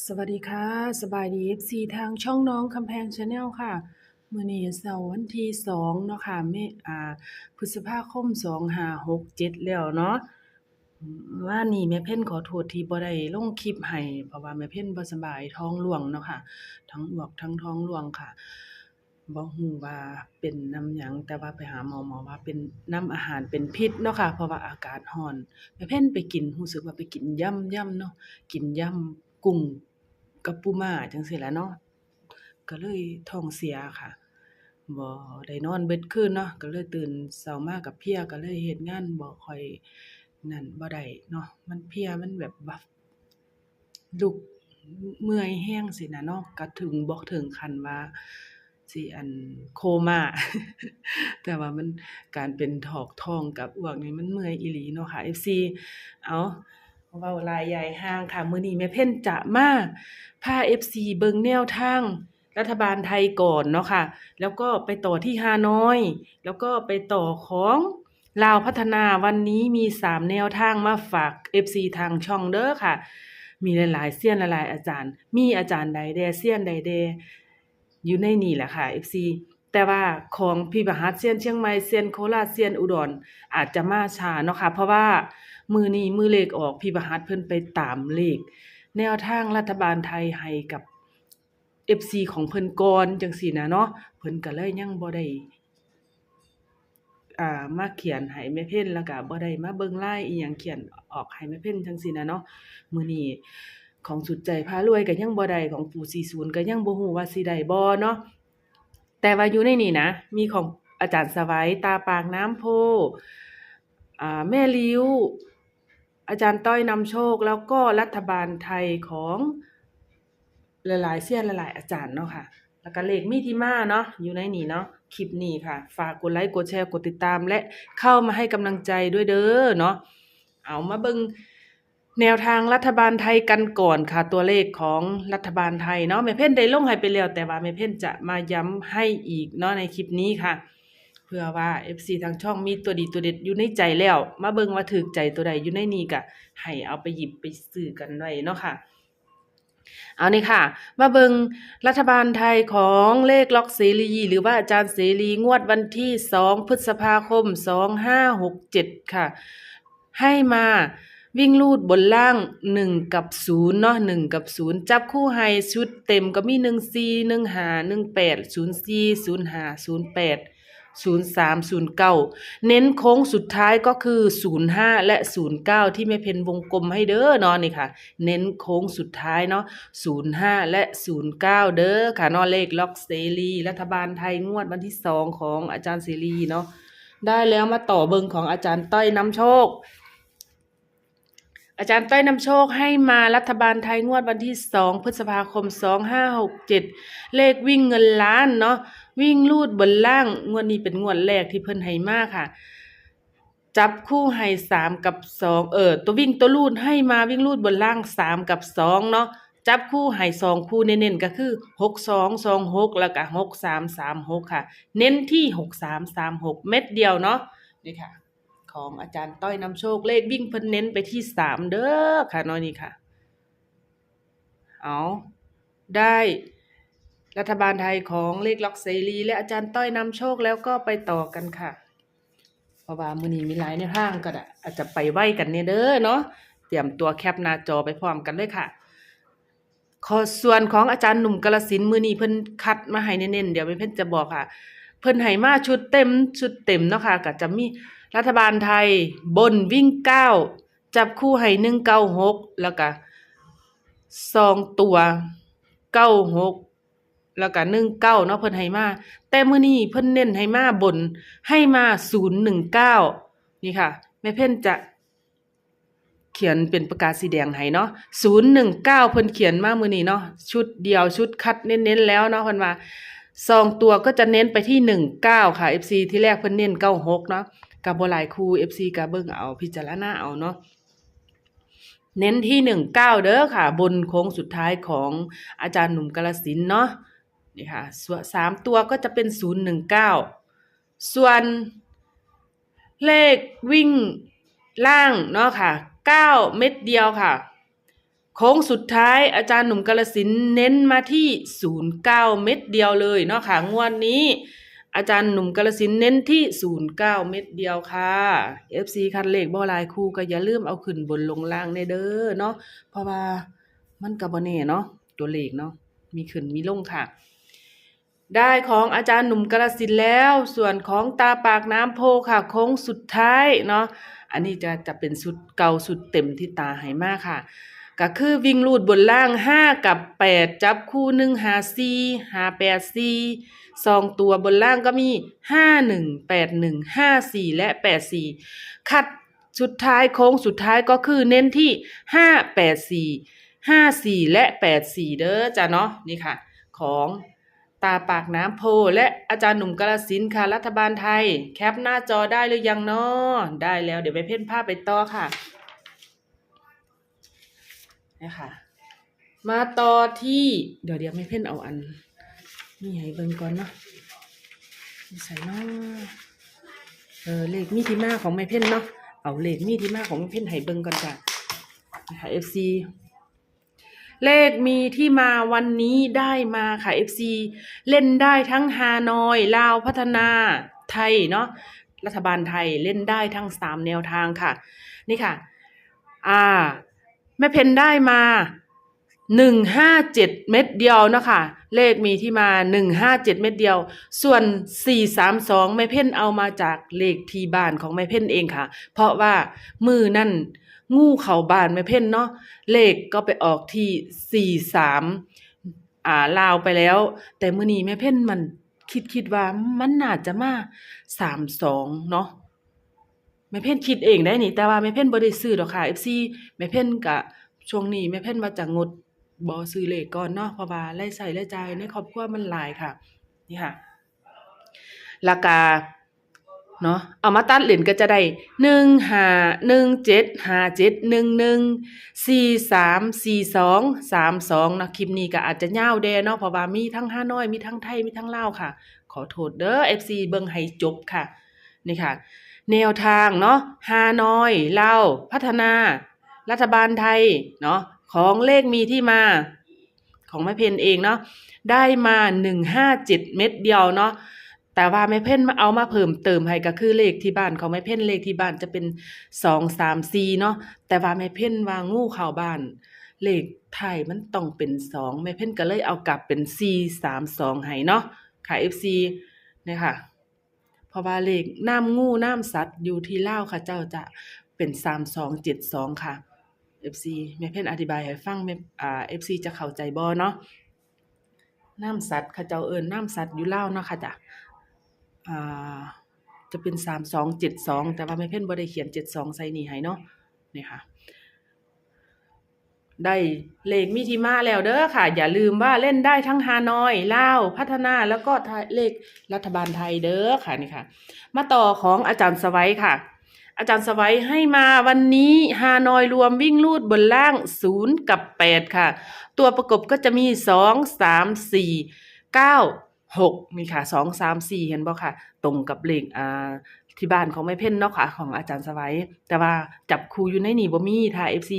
สวัสดีค่ะ สบายดี FC ทางช่องน้องคำแพงชาแนลค่ะมื้อนี้เสาร์วันที่2เนาะค่ะเมอ่าพฤษภาคม2567แล้วเนาะว่านี่แม่เพ็ญขอโทษที่บ่ได้ลงคลิปให้เพราะว่าแม่เพ็ญบ่สบายท้องร่วงเนาะค่ะ ทั้งอวกทั้งท้องร่วงค่ะบ่ฮู้ว่าเป็นนำหยังแต่ว่าไปหาหมอหมอว่าเป็นน้ำอาหารเป็นพิษเนาะค่ะเพราะว่าอากาศร้อนแม่เพ็ญไปกินรู้สึกว่าไปกินย่ำย่ำเนาะกินย่ำ กุ้งกับปูม้าจังซี้แหละเนาะ ก็เลยท้องเสียค่ะ บ่ได้นอนเบิดคืนเนาะ ก็เลยตื่นเช้ามาก็เพลีย ก็เลยเฮ็ดงานบ่ค่อยนั่น บ่ได้เนาะ มันเพลีย มันแบบว่าลุกเมื่อยแรงซี้น่ะเนาะ ก็ถึง บ่ถึงขั้นว่าสิ อันโคม่า แต่ว่ามัน การเป็นถอกท้องกับอ้วกนี่มันเมื่อยอีหลีเนาะค่ะ FC เอ้า เว้าลายใหญ่ห่างค่ะ มื้อนี้แม่เพ็ญจะมาพา FC เบิงแนวทางรัฐบาลไทยก่อนเนาะค่ะ แล้วก็ไปต่อที่ฮานอย แล้วก็ไปต่อของลาวพัฒนาวันนี้มี3แนวทางมาฝาก FC ทางช่องเด้อค่ะ มีหลายๆเซียนหลายๆอาจารย์ มีอาจารย์ใดแดเซียนใดแดอยู่ในนี่แหละค่ะ FC แต่ว่าของพี่ประหัสเซียนเชียงใหม่เซียนโคราชเซียนอุดรอาจจะมาช้าเนาะค่ะเพราะว่ามือนี้มือเลขออกพี่ประหัสเพิ่นไปตามเลข แนวทางรัฐบาลไทยให้กับ FC ของเพิ่นก่อนจังซี่นะเนาะเพิ่นก็เลยยังบ่ได้อ่ามาเขียนให้แม่เพ็ญแล้วก็บ่ได้มาเบิ่งลายอิหยังเขียนออกให้แม่เพ็ญจังซี่นะเนาะมื้อนี้ของสุดใจพารวยก็ยังบ่ได้ของปู่40ก็ยังบ่ฮู้ว่าสิได้บ่เนาะ แต่ว่าอยู่ในนี่นะ มีของอาจารย์สวัยตาปากน้ำโพอ่าแม่ลิ้ว อาจารย์ต้อยนำโชค แล้วก็รัฐบาลไทยของหลายๆเซียนหลายๆอาจารย์เนาะค่ะ แล้วก็เลขมีที่มาเนาะอยู่ในนี่เนาะคลิปนี้ค่ะ ฝากกดไลค์กดแชร์กดติดตามและเข้ามาให้กำลังใจด้วยเด้อเนาะเอามาเบิ่ง แนวทางรัฐบาลไทยกันก่อนค่ะ ตัวเลขของรัฐบาลไทยเนาะแม่เพ่นได้ลงให้ไปแล้ว แต่ว่าแม่เพ่นจะมาย้ำให้อีกเนาะในคลิปนี้ค่ะ เพื่อว่า FC ทางช่องมีตัวดีตัวเด็ดอยู่ในใจแล้ว มาเบิ่งว่าถูกใจตัวใดอยู่ในนี้ก็ให้เอาไปหยิบไปซื้อกันไว้เนาะค่ะเอานี่ค่ะ มาเบิงรัฐบาลไทยของเลขล็อกเสรี หรือว่าอาจารย์เสรีงวดวันที่ 2 พฤษภาคม 2567 ค่ะ ให้มา วิ่งลูดบนล่าง 1 กับ0เนาะ1กับ 0 จับคู่ให้ชุดเต็มก็มี 1 4 1 5 1 8 0 4 0 5 0 8 03 09 เน้นโค้งสุดท้ายก็คือ 05 และ 09 ที่แม่เพนวงกลมให้เด้อเนาะนี่ค่ะ เน้นโค้งสุดท้ายเนาะ05 และ 09 เด้อค่ะนาะเลขล็อกเสรีรัฐบาลไทยงวดวันที่ 2 ของอาจารย์เสรีเนาะได้แล้วมาต่อเบิงของอาจารย์ต้อยนำโชค อาจารย์ต้อยนำโชคให้มารัฐบาลไทยงวดวันที่ 2 พฤษภาคม 2567 เลขวิ่งเงินล้านเนาะวิ่งลูดบนล่าง งวดนี้เป็นงวดแรกที่เพิ่นให้มากค่ะ จับคู่ให้สามกับสองเออ ตัววิ่งตัวลูดให้มาวิ่งลูดบนล่างสามกับสองเนาะจับคู่ให้สองคู่เน้นๆก็คือหกสองสองหกแล้วก็หกสามสามหกค่ะ เน้นที่หกสามสามหกเม็ดเดียวเนาะนี่ค่ะ ของอาจารย์ต้อยนำโชคเลขวิ่งเพิ่นเน้นไปที่สามเด้อค่ะน้อยนี่ค่ะ เอาได้รัฐบาลไทยของเลขล็อกเสรีและอาจารย์ต้อยนำโชคแล้วก็ไปต่อกันค่ะเพราะว่ามือนี้มีหลายแนวทางก็ได้อาจจะไปไว้กันเนี่ยเด้อเนาะเตรียมตัวแคปหน้าจอไปพร้อมกันเลยค่ะขอส่วนของอาจารย์หนุ่มกาลสินมือนี้เพิ่นคัดมาให้เน้นๆเดี๋ยวเพิ่นจะบอกค่ะ เพิ่นให้มาชุดเต็มชุดเต็มเนาะค่ะก็จะมี รัฐบาลไทยบนวิ่งเก้าจับคู่ให้196แล้วก็สองตัว96แล้วก็19เก้าเนาะเพิ่นให้มาแต่มื้อนี้เพิ่นเน้นให้มาบนให้มา019นี่ค่ะแม่เพ่นจะเขียนเป็นประกาศสีแดงให้เนาะ019เก้าเพิ่นเขียนมามื้อนี้เนาะชุดเดียวชุดคัดเน้นๆแล้วเนาะเพิ่นว่าซองตัวก็จะเน้นไปที่19ค่ะ FC ที่แรกเพิ่นเน้น96เนาะ ก็บ่หลายคู่ FC ก็เบิ่งเอาพิจารณาเอาเนาะเน้นที่19เก้าเด้อค่ะ บนโค้งสุดท้ายของอาจารย์หนุ่มกาลสินเนาะนี่ค่ะส่วนสามตัวก็จะเป็นศูนย์หนึ่งเก้าส่วนเลขวิ่งล่างเนาะค่ะเก้าเม็ดเดียวค่ะ โค้งสุดท้ายอาจารย์หนุ่มกาลสินเน้นมาที่09เม็ดเดียวเลยเนาะค่ะงวดนี้ อาจารย์หนุ่มกาลสินเน้นที่ 09 เม็ดเดียวค่ะ FC คันเลขบ่หลายคู่ก็อย่าลืมเอาขึ้นบนลงล่างในเด้อเนาะเพราะว่ามันก็บ่แน่เนาะตัวเลขเนาะมีขึ้นมีลงค่ะ ได้ของอาจารย์หนุ่มกาลสินแล้ว ส่วนของตาปากน้ำโพค่ะโค้งสุดท้ายเนาะอันนี้จะจะเป็นสุดเก่าสุดเต็มที่ตาให้มากค่ะ ก็คือวิ่งลูดบนล่าง 5 กับ 8 จับคู่หนึ่งหา4หา8 4สองตัวบนล่างก็มี 5 1 8 1 5 4 และ 8 4 คัดสุดท้ายโค้งสุดท้ายก็คือเน้นที่ 5 8 4 5 4 และ 8 4 เด้อจ้ะเนาะนี่ค่ะ ของตาปากน้ำโพ และอาจารย์หนุ่มกาลสินค่ะรัฐบาลไทย แคปหน้าจอได้หรือยังเนาะได้แล้วเดี๋ยวไปเพ่นภาพไปต่อค่ะ นะคะมาต่อที่เดี๋ยวเดี๋ยวไม่เพ่นเอาอัน นี่ให้เบิ่งก่อนเนาะใส่เนาะเออเลขมีที่มาของไม่เพ่นเนาะเอาเลขมีที่มาของไม่เพ่นให้เบิ่งก่อนจ้ะนะคะ FC เลขมีที่มาวันนี้ได้มาค่ะ FC เล่นได้ทั้งฮานอย ลาวพัฒนาไทยเนาะรัฐบาลไทยเล่นได้ทั้งสามแนวทางค่ะ นี่ค่ะ อ่า แม่เพนได้มาหนึ่งห้าเจ็ดเม็ดเดียวนะคะ เลขมีที่มาหนึ่งห้าเจ็ดเม็ดเดียว ส่วนสี่สามสองแม่เพ่นเอามาจากเลขที่บ้านของแม่เพ่นเองค่ะ เพราะว่ามือนั่นงูเข่าบ้านแม่เพ่นเนาะเลขก็ไปออกที่สี่สามอ่าลาวไปแล้ว แต่มือนี้แม่เพ่นมันคิดคิดว่ามันน่าจะมาสามสองเนาะ แม่เพ่นคิดเองได้นี่ แต่ว่าแม่เพ่นบ่ได้ซื้อดอกค่ะ FC แม่เพ่นก็ช่วงนี้แม่เพ่นว่าจะงดบ่ซื้อเลขก่อนเนาะเพราะว่าไล่ใส่ไล่จ่ายในครอบครัวมันหลายค่ะ นี่ค่ะราคาเนาะเอามาตัดเหรียญก็จะได้หนึ่งห้าหนึ่งเจ็ดห้าเจ็ดหนึ่งหนึ่งสี่สามสี่สองสามสองนะคลิปนี้ก็อาจจะยาวแดเนาะเพราะว่ามีทั้งฮาน้อยมีทั้งไทยมีทั้งเลาค่ะ ขอโทษเด้อ FC เบิ่งให้จบค่ะ นี่ค่ะ แนวทางเนาะฮานอยเลาพัฒนา รัฐบาลไทยเนาะของเลขมีที่มา ของแม่เพนเองเนาะได้มาหนึ่งห้าเจ็ดเม็ดเดียวเนาะแต่ว่าแม่เพ่นมาเอามาเพิ่มเติมให้ก็คือเลขที่บ้านของแม่เพ่นเลขที่บ้านจะเป็นสองสามสี่เนาะแต่ว่าแม่เพ่นวางงูเข้าบ้าน เลขไทยมันต้องเป็นสองแม่เพ่นก็เลยเอากลับเป็นสี่สามสองให้เนาะค่ะ FC เนี่ยค่ะ เพราะว่าเลขน้ำงูน้ำสัตว์อยู่ที่เล่าค่ะเจ้าจะเป็นสามสองเจ็ดสองค่ะ FC แม่เพ่นอธิบายให้ฟังแม่อ่า FC จะเข้าใจบ่เนาะน้ำสัตว์ค่ะเจ้าเอิญน้ำสัตว์อยู่เล่าเนาะค่ะจ้ะอ่าจะเป็นสามสองเจ็ดสองแต่ว่าแม่เพ่นบ่ได้เขียนเจ็ดสองใส่นี่ให้เนาะนี่ค่ะ ได้เลขมีที่มาแล้วเด้อค่ะ อย่าลืมว่าเล่นได้ทั้งฮานอยลาวพัฒนาแล้วก็เลขรัฐบาลไทยเด้อค่ะนี่ค่ะ มาต่อของอาจารย์สวัยค่ะ อาจารย์สวัยให้มาวันนี้ฮานอยรวมวิ่งลูดบนล่างศูนย์กับแปดค่ะ ตัวประกบก็จะมีสองสามสี่เก้าหกนี่ค่ะสองสามสี่เห็นบ่ค่ะ ตรงกับเลขอ่า ที่บ้านของแม่เพ่นเนาะค่ะของอาจารย์สวัยแต่ว่าจับคู่อยู่ในนี่บ่มีถ้า FC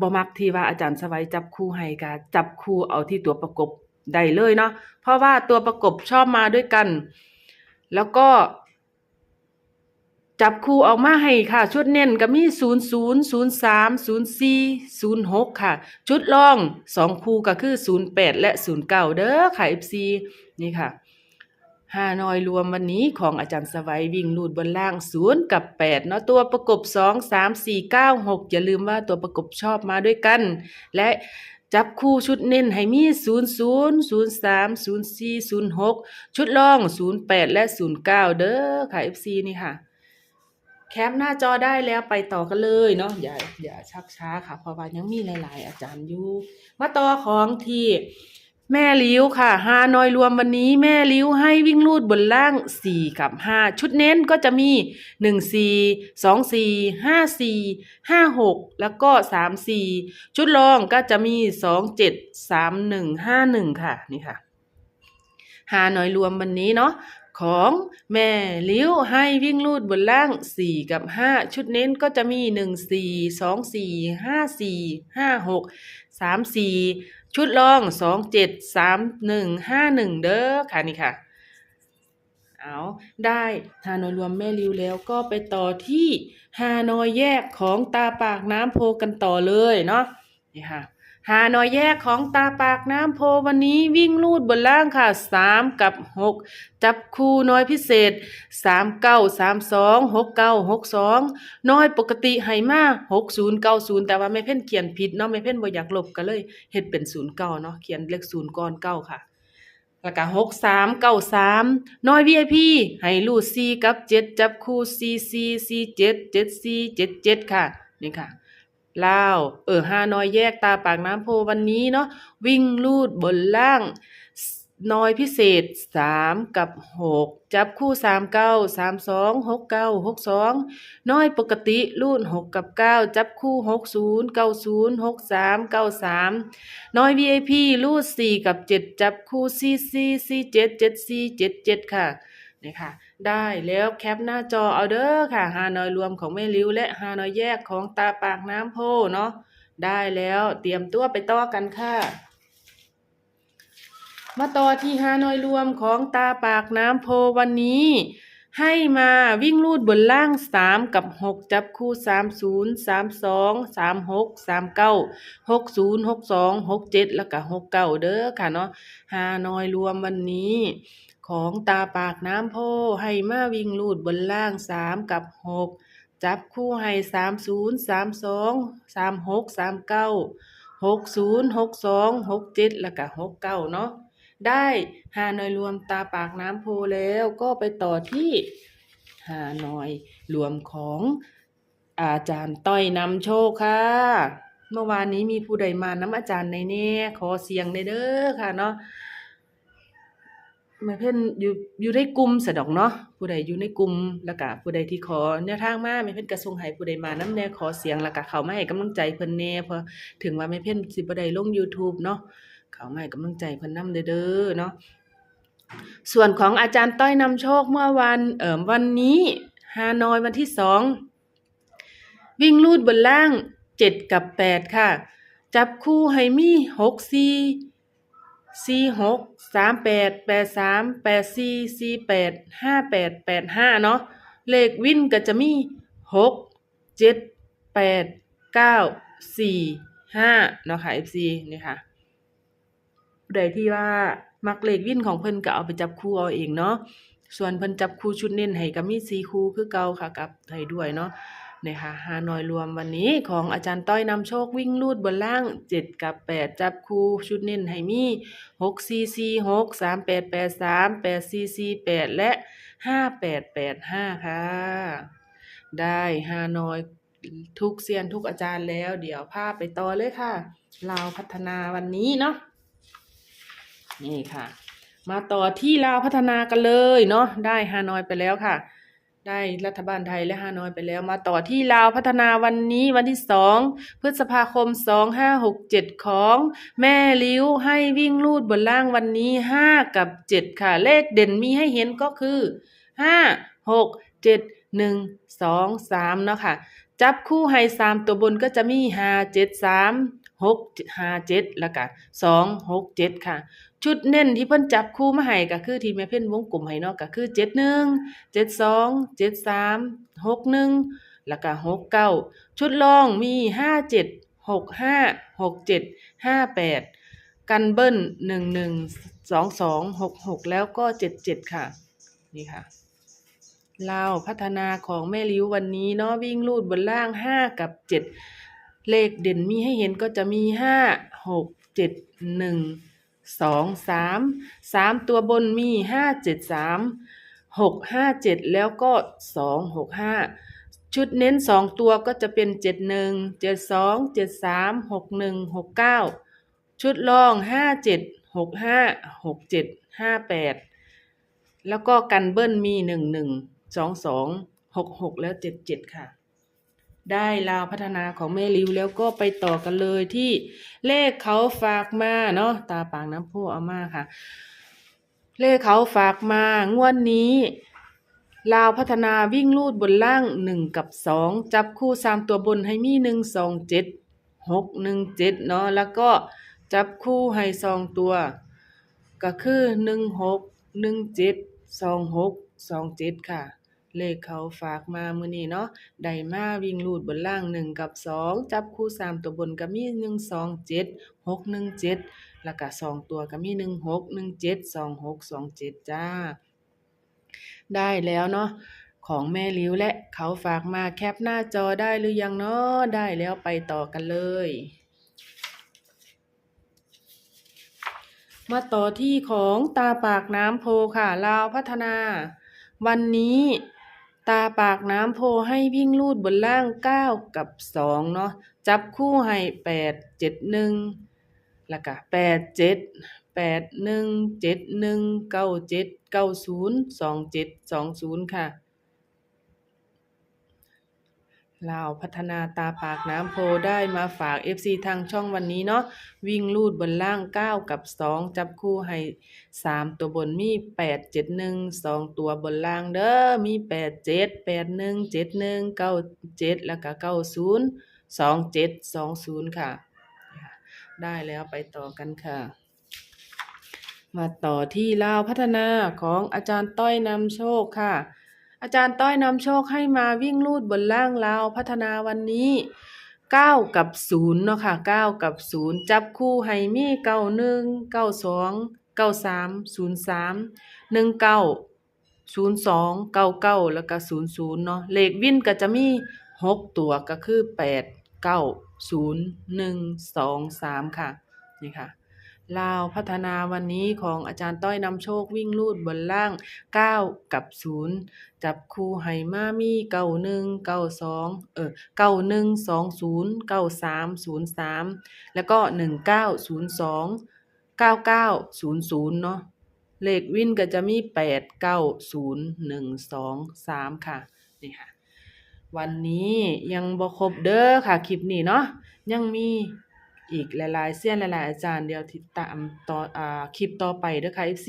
บ่มักที่ว่าอาจารย์สวัยจับคู่ให้ก็จับคู่เอาที่ตัวประกบได้เลยเนาะเพราะว่าตัวประกบชอบมาด้วยกัน แล้วก็ จับคู่ออกมาให้ค่ะ ชุดเน้นก็มี 0 0 0 3 0 4 0 6 ค่ะ ชุดรอง 2 คู่ก็คือ 08 และ 09 เด้อค่ะ FC นี่ค่ะ ฮานอยรวมวันนี้ของอาจารย์สวัยวิ่งลูดบนล่าง0กับ8เนาะตัวประกบ2 3 4 9 6อย่าลืมว่าตัวประกบชอบมาด้วยกัน และจับคู่ชุดเน้นให้มี0 0 0 3 0 4 0 6ชุดรอง08และ09เด้อค่ะ FC นี่ค่ะ แคปหน้าจอได้แล้วไปต่อกันเลยเนาะอย่าอย่าชักช้าค่ะเพราะว่ายังมีหลาย ๆ อาจารย์อยู่มาต่อของที่ แม่ลิ้วค่ะฮานอยรวมวันนี้แม่ลิ้วให้วิ่งลูดบนล่างสี่กับห้าชุดเน้นก็จะมีหนึ่งสี่สองสี่ห้าสี่ห้าหกแล้วก็สามสี่ชุดรองก็จะมีสองเจ็ดสามหนึ่งห้าหนึ่งค่ะนี่ค่ะฮานอยรวมวันนี้เนาะของแม่ลิ้วให้วิ่งลูดบนล่างสี่กับห้าชุดเน้นก็จะมีหนึ่งสี่สองสี่ห้าสี่ห้าหกสามสี่ ชุดลองสองเจ็ดสามหนึ่งห้าหนึ่งเด้อค่ะนี่ค่ะ เอาได้ฮานอยรวมแม่ริวแล้วก็ไปต่อที่ฮานอยแยกของตาปากน้ำโพกันต่อเลยเนาะนี่ค่ะ ฮาหน่อยแยกของตาปากน้ำโพวันนี้วิ่งลูดบนล่างค่ะสามกับหกจับคู่น้อยพิเศษสามเก้าสามสองหกเก้าหกสองน้อยปกติให้มาหกศูนย์เก้าศูนย์แต่ว่าไม่เพ่นเขียนผิดเนาะไม่เพ่นบ่อยากลบก็เลยเฮ็ดเป็นศูนย์เก้าเนาะเขียนเลขศูนย์ก่อนเก้าค่ะแล้วก็หกสามเก้าสามน้อย VIP ให้รูดสี่กับเจ็ดจับคู่สี่สี่สี่เจ็ดเจ็ดสี่เจ็ดเจ็ดค่ะ นี่ค่ะ ลาวเออห้าน้อยแยกตาปากน้ำโพวันนี้เนาะวิ่งลูดบนล่างน้อยพิเศษสามกับหกจับคู่สามเก้าสามสองหกเก้าหกสองน้อยปกติลูดหกกับเก้าจับคู่หกศูนย์เก้าศูนย์หกสามเก้าสามนอย VIP รูดสี่กับเจ็ดจับคู่สี่สี่สี่เจ็ดเจ็ดสี่เจ็ดเจ็ดค่ะ นี่ค่ะได้แล้วแคปหน้าจอเอาเด้อค่ะฮานอยรวมของแม่ริ้วและฮานอยแยกของตาปากน้ำโพเนาะได้แล้วเตรียมตัวไปต่อกันค่ะ มาต่อที่ฮานอยรวมของตาปากน้ำโพวันนี้ ให้มาวิ่งลูดบนล่างสามกับหกจับคู่สามศูนย์สามสองสามหกสามเก้าหกศูนย์หกสองหกเจ็ดแล้วก็หกเก้าเด้อค่ะเนาะฮานอยรวมวันนี้ ของตาปากน้ำโพให้มาวิ่งลูดบนล่างสามกับหกจับคู่ให้สามศูนย์สามสองสามหกสามเก้าหกศูนย์หกสองหกเจ็ดแล้วก็หกเก้าเนาะได้ฮาหน่อยรวมตาปากน้ำโพแล้วก็ไปต่อที่ฮาหน่อยรวมของอาจารย์ต้อยนำโชคค่ะ เมื่อวานนี้มีผู้ใดมาน้ำอาจารย์ในแน่ขอเสียงในเด้อค่ะเนาะ แม่เพิ่นอยู่อยู่ในกลุ่มสะดอกเนาะผู้ใดอยู่ในกลุ่มแล้วก็ผู้ใดที่ขอแนวทางมาแม่เพิ่นกระทรวงให้ผู้ใดมาน้ำแน่ขอเสียงแล้วก็เข้ามาให้กำลังใจเพิ่นแน่พราะถึงว่าแม่เพิ่นสิบ่ได้ลง YouTube เนาะเขามาให้กำลังใจเพิ่นนำเด้อเด้อเนาะส่วนของอาจารย์ต้อยนำโชคเมื่อวันเอ่อวันนี้ฮานอยวันที่สองวิ่งลูดบนล่างเจ็ดกับแปดค่ะ จับคู่ให้มีหกสี่ สี่หกสามแปดแปดสามแปดสี่สี่แปดห้าแปดแปดห้าเนาะเลขวินก็จะมีหกเจ็ดแปดเก้าสี่ห้าเนาะค่ะ FC นี่ค่ะใดที่ว่ามักเลขวินของเพิ่นก็เอาไปจับคู่เอาเองเนาะส่วนเพิ่นจับคู่ชุดเน้นให้ก็มี4คู่คือเก่าค่ะกับให้ด้วยเนาะ นี่ค่ะฮานอยรวมวันนี้ของอาจารย์ต้อยนำโชควิ่งลูดบนล่าง 7 กับ 8 จับคู่ชุดเน้นให้มี6 4 4 6 3 8 8 3 8 4 4 8 และ 5 8 8 5 ค่ะ ได้ฮานอยทุกเซียนทุกอาจารย์แล้ว เดี๋ยวพาพไปต่อเลยค่ะลาวพัฒนาวันนี้เนาะนี่ค่ะ มาต่อที่ลาวพัฒนากันเลยเนาะได้ฮานอยไปแล้วค่ะ ได้รัฐบาลไทยและฮานอยไปแล้วมาต่อที่ลาวพัฒนาวันนี้วันที่สองพฤษภาคมสองห้าหกเจ็ดของแม่ลิ้วให้วิ่งลูดบนล่างวันนี้ห้ากับเจ็ดค่ะ เลขเด่นมีให้เห็นก็คือห้าหกเจ็ดหนึ่งสองสามเนาะค่ะ จับคู่ให้สามตัวบนก็จะมีห้าเจ็ดสามหกห้าเจ็ดแล้วก็สองหกเจ็ดค่ะ ชุดเน้นที่เพิ่นจับคู่มาให้ก็คือที่แม่เพิ่นวงกลมให้เนาะก็คือเจ็ดหนึ่งเจ็ดสองเจ็ดสามหกหนึ่งแล้วก็หกเก้าชุดรองมีห้าเจ็ดหกห้าหกเจ็ดห้าแปดกันเบิ้ลหนึ่งหนึ่งสองสองหกหกแล้วก็เจ็ดเจ็ดค่ะ นี่ค่ะเลาพัฒนาของแม่ลิ้ววันนี้เนาะวิ่งลูดบนล่างห้ากับเจ็ดเลขเด่นมีให้เห็นก็จะมีห้าหกเจ็ดหนึ่ง สองสามสามตัวบนมีห้าเจ็ดสามหกห้าเจ็ดแล้วก็สองหกห้าชุดเน้นสองตัวก็จะเป็นเจ็ดหนึ่งเจ็ดสองเจ็ดสามหกหนึ่งหกเก้าชุดรองห้าเจ็ดหกห้าหกเจ็ดห้าแปดแล้วก็กันเบิ้ลมีหนึ่งหนึ่งสองสองหกหกแล้วเจ็ดเจ็ดค่ะ ได้ลาวพัฒนาของแม่ริวแล้วก็ไปต่อกันเลยที่เลขเขาฝากมาเนาะตาปากน้ำพุเอามาค่ะ เลขเขาฝากมางวดนี้ลาวพัฒนาวิ่งลูดบนล่างหนึ่งกับสองจับคู่สามตัวบนให้มีหนึ่งสองเจ็ดหกหนึ่งเจ็ดเนาะแล้วก็จับคู่ให้สองตัว ก็คือหนึ่งหกหนึ่งเจ็ดสองหกสองเจ็ดค่ะ เลขเขาฝากมามื้อนี้เนาะได้มาวิ่งลูดบนล่างหนึ่งกับสองจับคู่สามตัวบนก็มีหนึ่งสองเจ็ดหกหนึ่งเจ็ดแล้วก็สองตัวก็มีหนึ่งหกหนึ่งเจ็ดสองหกสองเจ็ดจ้า ได้แล้วเนาะของแม่ลิ้วและเขาฝากมาแคปหน้าจอได้หรือยังเนาะได้แล้วไปต่อกันเลยมาต่อที่ของตาปากน้ำโพค่ะลาวพัฒนา วันนี้ ตาปากน้ำโพให้วิ่งลูดบนล่าง9กับ2เนาะจับคู่ให้8 7 1แล้วก็8 7 8 1 7 1 9 7 9 0 2 7 2 0ค่ะ ลาวพัฒนาตาปากน้ำโพได้มาฝาก FC ทางช่องวันนี้เนาะวิ่งลูดบนล่าง 9 กับ 2 จับคู่ให้ 3 ตัวบนมี 8 7 1 2 ตัวบนล่างเด้อมี 8 7 8 1 7 1 9 7 แล้วก็9 0 2 7 2 0 ค่ะ ได้แล้วไปต่อกันค่ะ มาต่อที่ลาวพัฒนาของอาจารย์ต้อยนำโชคค่ะ อาจารย์ต้อยนำโชคให้มาวิ่งลูดบนล่างลาพัฒนาวันนี้9กับ0เนาะค่ะ9กับ0จับคู่ให้มี91 92 93 03 19 02 99แล้วก็00เนาะเลขวินก็จะมี6ตัวก็คือ8 9 0 1 2 3ค่ะนี่ค่ะ ลาวพัฒนาวันนี้ของอาจารย์ต้อยนำโชควิ่งลูดบนล่าง 9 กับ 0 จับคู่ให้มามี91 92เออ91 20 93 03แล้วก็19 02 99 00เนาะเลขวินก็จะมี8 9 0 1 2 3ค่ะนี่ค่ะ วันนี้ยังบ่ครบเด้อค่ะคลิปนี้เนาะยังมี อีกหลายๆเซียนหลายๆอาจารย์เดี๋ยวติดตามต่ออ่าคลิปต่อไปเด้อค่ะ FC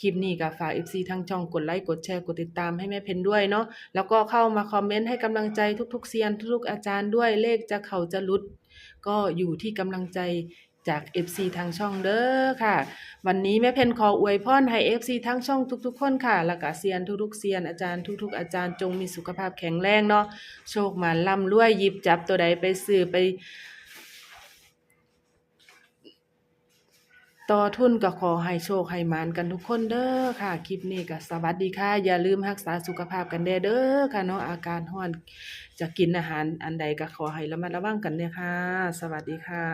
คลิปนี้ก็ฝาก FC ทั้งช่องกดไลค์กดแชร์กดติดตามให้แม่เพนด้วยเนาะแล้วก็เข้ามาคอมเมนต์ให้กำลังใจทุกๆเซียนทุกๆอาจารย์ด้วยเลขจะเขาจะลุด ก็อยู่ที่กำลังใจจาก FC ทางช่องเด้อค่ะ วันนี้แม่เพนขออวยพรให้ FC ทั้งช่องทุกๆ คนค่ะแล้วก็เซียนทุกๆเซียนอาจารย์ทุก ๆ อาจารย์จงมีสุขภาพแข็งแรงเนาะโชคมาร่ำรวยหยิบจับตัวใดไปซื้อไป ต่อทุนก็ขอให้โชคให้หมานกันทุกคนเด้อค่ะ คลิปนี้ก็สวัสดีค่ะ อย่าลืมรักษาสุขภาพกันแด้เด้อค่ะเนาะอาการห้อนจะกินอาหารอันใดก็ขอให้ระมัดระวังกันเนี่ยค่ะ สวัสดีค่ะ